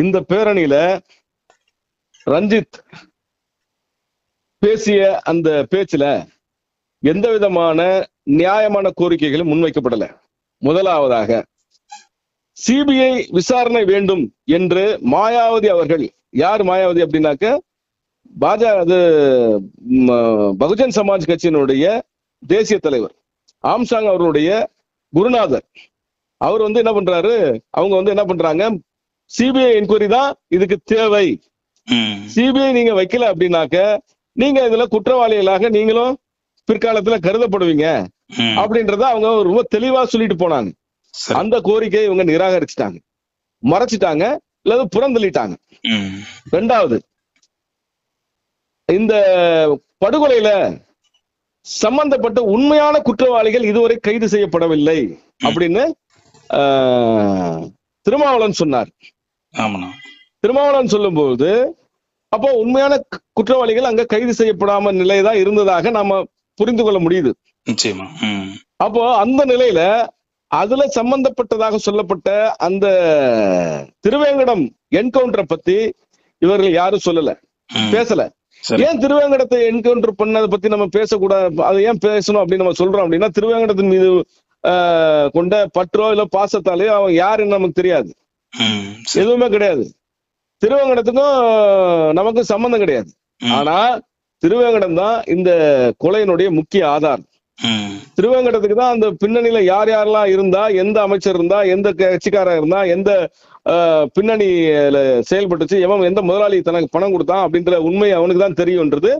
இந்த பேரணியில ரஞ்சித் பேசிய அந்த பேச்சுல எந்த விதமான நியாயமான கோரிக்கைகளும் முன்வைக்கப்படல. முதலாவதாக சிபிஐ விசாரணை வேண்டும் என்று மாயாவதி அவர்கள் யார் மாயாவதி அப்படின்னாக்க பாஜக அது பகுஜன் சமாஜ் கட்சியினுடைய தேசிய தலைவர் ஆம்சாங் அவர்களுடைய குருநாதர். அவர் வந்து என்ன பண்றாரு? அவங்க வந்து என்ன பண்றாங்க? சிபிஐ என்கொயரி தான் இதுக்கு தேவை. சிபிஐ நீங்க வைக்கல அப்படின்னாக்க நீங்க இதுல குற்றவாளிகளாக நீங்களும் பிற்காலத்துல கருதப்படுவீங்க. அப்படின்றத அவங்க ரொம்ப தெளிவா சொல்லிட்டு போனாங்க. அந்த கோரிக்கையை இவங்க நிராகரிச்சுட்டாங்க. மறைச்சிட்டாங்க இல்லது புறந்தள்ளிட்டாங்க. ரெண்டாவது இந்த படுகொலையில சம்பந்தப்பட்ட உண்மையான குற்றவாளிகள் இதுவரை கைது செய்யப்படவில்லை. அப்படின்னு ஆஹ், திருமாவளவன் சொன்னார். திருமாவளவன் சொல்லும்போது அப்போ உண்மையான குற்றவாளிகள் அங்க கைது செய்யப்படாம நிலைதான் இருந்ததாக நாம புரிந்து கொள்ள முடியுது. நிச்சயமா. அப்போ அந்த நிலையில அதுல சம்பந்தப்பட்டதாக சொல்லப்பட்ட அந்த திருவேங்கடம் என்கவுண்டரை பத்தி இவர்கள் யாரும் சொல்லல. பேசல. ஏன் திருவேங்கடத்தை என்கவுண்டர் பண்ணதை பத்தி நம்ம பேசக்கூடாது? அதை ஏன் பேசணும் அப்படின்னு நம்ம சொல்றோம் அப்படின்னா திருவேங்கடத்தின் மீது ஆஹ், கொண்ட பற்றோ இல்ல பாசத்தாலேயோ அவன் யாருன்னு நமக்கு தெரியாது. எதுவுமே கிடையாது. திருவேங்கடத்துக்கும் நமக்கும் சம்பந்தம் கிடையாது. ஆனா திருவேங்கடம் தான் இந்த கொலையினுடைய முக்கிய ஆதாரம். திருவேங்கடத்துக்கு தான் அந்த பின்னணியில யார் யாரெல்லாம் இருந்தா எந்த அமைச்சர் இருந்தா எந்த கட்சிக்காரன் இருந்தா எந்த பின்னணியில செயல்பட்டுச்சு எவன் எந்த முதலாளி தனக்கு பணம் கொடுத்தான் அப்படின்ற உண்மை அவனுக்கு தான் தெரியும்ன்றது.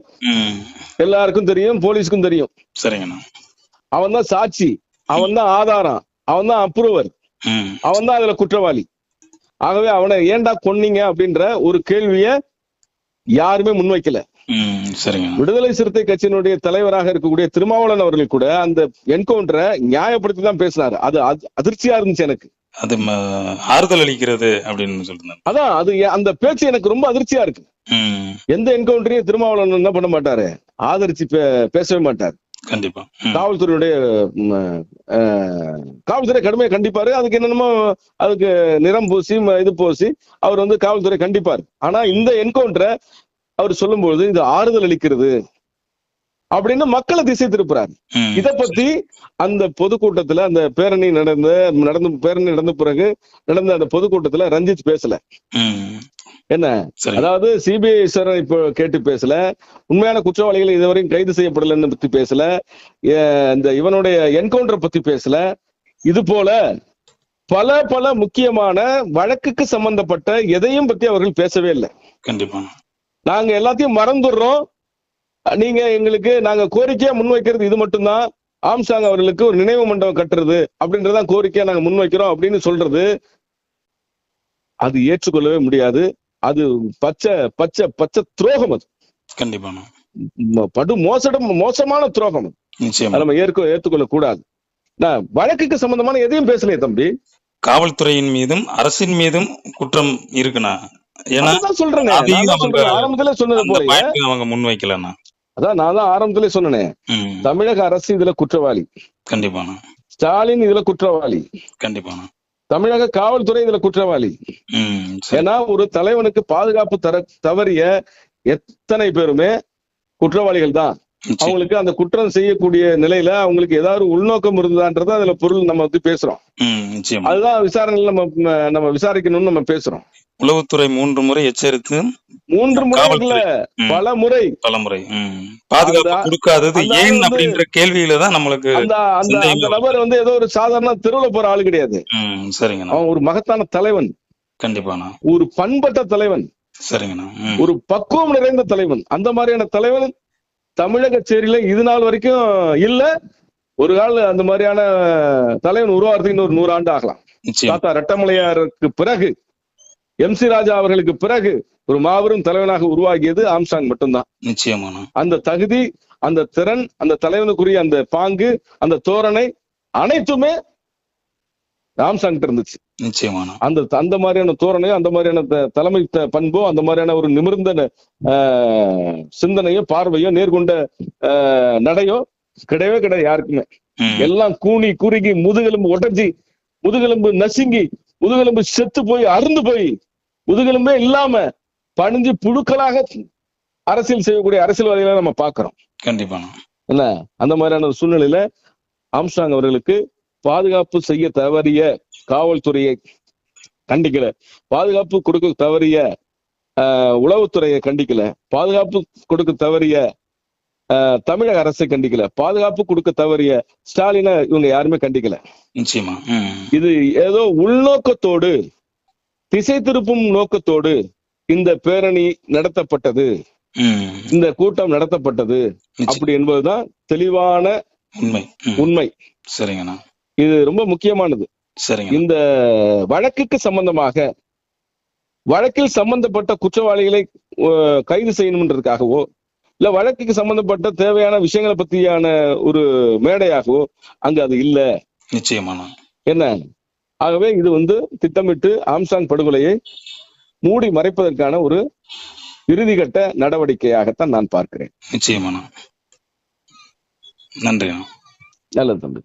எல்லாருக்கும் தெரியும் போலீஸ்க்கும் தெரியும். சரிங்கண்ணா. அவன் தான் சாட்சி அவன் தான் ஆதாரம் அவன் தான் அப்ரூவர் அவன் தான் அதுல குற்றவாளி. ஆகவே அவனை ஏன்டா கொன்னீங்க அப்படின்ற ஒரு கேள்விய யாருமே முன்வைக்கல. விடுதலை சிறுத்தை கட்சியினுடைய தலைவராக இருக்கக்கூடிய திருமாவளவன் அவர்கள் கூட அந்த என்கவுண்டரை நியாயப்படுத்தி தான் பேசினாரு. அது அதி- அதிர்ச்சியா இருந்துச்சு எனக்கு. அது ஆறுதல் அளிக்கிறது அப்படின்னு சொல்லிருந்தேன் அதான் அது அந்த பேச்சு எனக்கு ரொம்ப அதிர்ச்சியா இருக்கு. எந்த என்கவுண்டரையும் திருமாவளவன் என்ன பண்ண மாட்டாரு? ஆதரிச்சு பேசவே மாட்டார். கண்டிப்பா. காவல்துறையுடைய காவல்துறை கடுமையை கண்டிப்பாரு. அதுக்கு என்னென்னமோ அதுக்கு நிறம் பூசி இது பூசி அவர் வந்து காவல்துறை கண்டிப்பார். ஆனா இந்த என்கவுண்டரை அவர் சொல்லும்போது இது ஆறுதல் அளிக்கிறது அப்படின்னு மக்களை திசை திருப்புறாரு. இத பத்தி அந்த பொதுக்கூட்டத்துல அந்த பேரணி நடந்த நடந்து பேரணி நடந்த பிறகு நடந்த அந்த பொதுக்கூட்டத்துல ரஞ்சித் பேசல. என்ன? அதாவது சிபிஐ விசாரணை இப்போ கேட்டு பேசல. உண்மையான குற்றவாளிகள் இதுவரையும் கைது செய்யப்படலன்னு பத்தி பேசல. இந்த இவனுடைய என்கவுண்டர் பத்தி பேசல. இது போல பல பல முக்கியமான வழக்குக்கு சம்பந்தப்பட்ட எதையும் பத்தி அவர்கள் பேசவே இல்லை. கண்டிப்பா. நாங்க எல்லாத்தையும் மறந்துடுறோம். நீங்க எங்களுக்கு நாங்க கோரிக்கையா முன்வைக்கிறது இது மட்டும்தான். ஆம்சாங் அவர்களுக்கு ஒரு நினைவு மண்டபம் கட்டுறது அப்படின்றதான் கோரிக்கையா நாங்க முன்வைக்கிறோம் அப்படின்னு சொல்றது அது ஏற்றுக்கொள்ளவே முடியாது. அது பச்சை பச்சை பச்சை துரோகம் அது. கண்டிப்பாண்ணா ம- படு மோசடம் மோசமான துரோகம் நம்ம ஏற்க ஏற்றுக்கொள்ள கூடாது நான் வழக்குக்கு சம்பந்தமான எதையும் பேசலையே தம்பி. காவல்துறையின் மீதும் அரசின் மீதும் குற்றம் இருக்குண்ணா. ஏன்னா சொல்றேனே. ஆரம்பத்திலே சொன்னது போல அவங்க முன்வைக்கலண்ணா. அதான் நான் தான் ஆரம்பத்திலே சொன்னேனே. தமிழக அரசு இதுல குற்றவாளி. கண்டிப்பாண்ணா. ஸ்டாலின் இதுல குற்றவாளி. கண்டிப்பாண்ணா. தமிழக காவல்துறை இதுல குற்றவாளி ஏன்னா ஒரு தலைவனுக்கு பாதுகாப்பு தர தவறிய எத்தனை பேருமே குற்றவாளிகள் தான். அவங்களுக்கு அந்த குற்றம் செய்யக்கூடிய நிலையில அவங்களுக்கு ஏதாவது உள்நோக்கம் இருந்ததான்றத அதுல பொருள் நம்ம வந்து பேசுறோம். அதுதான் விசாரணையில நம்ம நம்ம விசாரிக்கணும்னு நம்ம பேசுறோம். உளவுத்துறை மூன்று முறை எச்சரித்து மூன்று முறை பல முறை. பலமுறை ம். பாதுகாப்பு கொடுக்காதது ஏன் அப்படின்ற கேள்வியில தான் நம்மளுக்கு அந்த அந்த. நபர் வந்து ஏதோ ஒரு சாதாரண தெருவுல போற ஆளு கிடையாது. சரிங்கண்ணா அவன் ஒரு மகத்தான தலைவன். கண்டிப்பாண்ணா ஒரு பண்பட்ட தலைவன். சரிங்கண்ணா ஒரு பக்குவம் நிறைந்த தலைவன். அந்த மாதிரியான தலைவன் தமிழக சேரியில இது நாள் வரைக்கும் இல்ல. ஒரு கால அந்த மாதிரியான தலைவன் உருவாகிறதுக்கு இன்னொரு நூறு ஆண்டு ஆகலாம். தாத்தா ரெட்டமலையாருக்கு பிறகு எம் சி ராஜா அவர்களுக்கு பிறகு ஒரு மாபெரும் தலைவனாக உருவாகியது ஆம்சாங் மட்டும்தான். நிச்சயமாண்ணா. அந்த தகுதி அந்த திறன் அந்த தலைவனுக்குரிய அந்த பாங்கு அந்த தோரணை அனைத்துமே ஆம்சாங் இருந்துச்சு. நிச்சயமாண்ணா. அந்த அந்த மாதிரியான தோரணையோ அந்த மாதிரியான தலைமை த- பண்போ அந்த மாதிரியான ஒரு நிமிர்ந்த சிந்தனையோ பார்வையோ நேர்கொண்ட நடையோ கிடையவே கிடையாது யாருக்குமே. எல்லாம் கூனி குறுகி முதுகெலும்பு உடைஞ்சி முதுகெலும்பு நசுங்கி முதுகெலும்பு செத்து போய் அருந்து போய் முதுகெலும்பே இல்லாம பணிஞ்சு புழுக்களாக அரசியல் செய்யக்கூடிய அரசியல்வாதிகளை நம்ம பார்க்கிறோம். கண்டிப்பாண்ணா. என்ன? அந்த மாதிரியான ஒரு சூழ்நிலையில ஆம்ஸ்டாங் அவர்களுக்கு பாதுகாப்பு செய்ய தவறிய காவல்துறையை கண்டிக்கல. பாதுகாப்பு கொடுக்க தவறிய உளவுத்துறையை கண்டிக்கல. பாதுகாப்பு கொடுக்க தவறிய தமிழக அரசை கண்டிக்கல. பாதுகாப்பு கொடுக்க தவறிய ஸ்டாலினை இவங்க யாருமே கண்டிக்கல. நிச்சயமா. இது ஏதோ உள்நோக்கத்தோடு திசை திருப்பும் நோக்கத்தோடு இந்த பேரணி நடத்தப்பட்டது. இந்த கூட்டம் நடத்தப்பட்டது. அப்படி என்பதுதான் தெளிவான உண்மை. உண்மை. சரிங்கண்ணா. இது ரொம்ப முக்கியமானது. சரிங்க. இந்த வழக்குக்கு சம்பந்தமாக வழக்கில் சம்பந்தப்பட்ட குற்றவாளிகளை கைது செய்யணும்ன்றதுக்காகவோ இல்ல வழக்குக்கு சம்பந்தப்பட்ட தேவையான விஷயங்களை பத்தியான ஒரு மேடையாகவோ அங்க அது இல்ல. நிச்சயமாண்ணா என்ன? ஆகவே இது வந்து திட்டமிட்டு ஆம்சாங் படுகொலையை மூடி மறைப்பதற்கான ஒரு இறுதிக்கட்ட நடவடிக்கையாகத்தான் நான் பார்க்கிறேன். நிச்சயமாண்ணா நன்றிண்ணா. நல்லது தம்பி.